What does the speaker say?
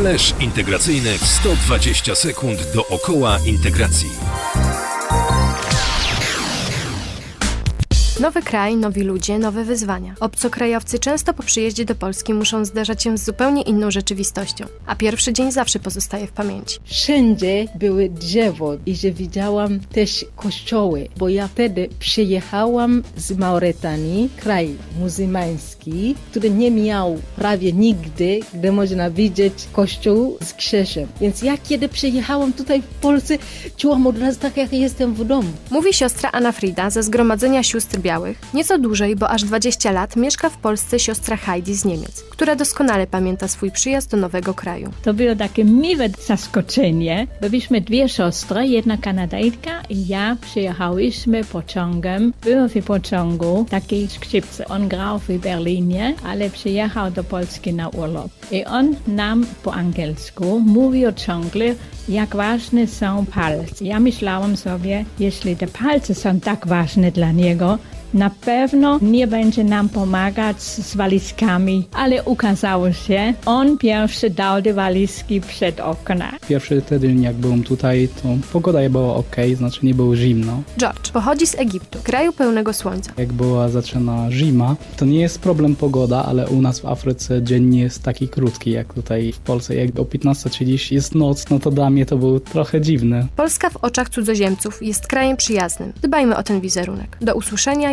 Flash integracyjny w 120 sekund dookoła integracji. Nowy kraj, nowi ludzie, nowe wyzwania. Obcokrajowcy często po przyjeździe do Polski muszą zderzać się z zupełnie inną rzeczywistością, a pierwszy dzień zawsze pozostaje w pamięci. Wszędzie były drzewo i że widziałam też kościoły, bo ja wtedy przyjechałam z Mauretanii, kraj muzułmański, który nie miał prawie nigdy, gdzie można widzieć kościół z krzyżem. Więc ja kiedy przyjechałam tutaj w Polsce, czułam od razu tak, jak jestem w domu. Mówi siostra Anna Frida ze Zgromadzenia Sióstr Białych. Nieco dłużej, bo aż 20 lat, mieszka w Polsce siostra Heidi z Niemiec, która doskonale pamięta swój przyjazd do nowego kraju. To było takie miłe zaskoczenie. Byliśmy dwie siostry, jedna Kanadajka i ja przyjechałyśmy pociągiem. Były w pociągu taki skrzypce. On grał w Berlinie, ale przyjechał do Polski na urlop. I on nam po angielsku mówił ciągle, jak ważne są palce. Ja myślałam sobie, jeśli te palce są tak ważne dla niego, na pewno nie będzie nam pomagać z walizkami, ale okazało się, on pierwszy dał te walizki przed okna. Pierwszy tydzień jak byłem tutaj, to pogoda była ok, znaczy nie było zimno. George pochodzi z Egiptu, kraju pełnego słońca. Jak była zaczyna zima, to nie jest problem pogoda, ale u nas w Afryce dzień nie jest taki krótki jak tutaj w Polsce. Jak o 15.30 jest noc, no to dla mnie to było trochę dziwne. Polska w oczach cudzoziemców jest krajem przyjaznym. Dbajmy o ten wizerunek. Do usłyszenia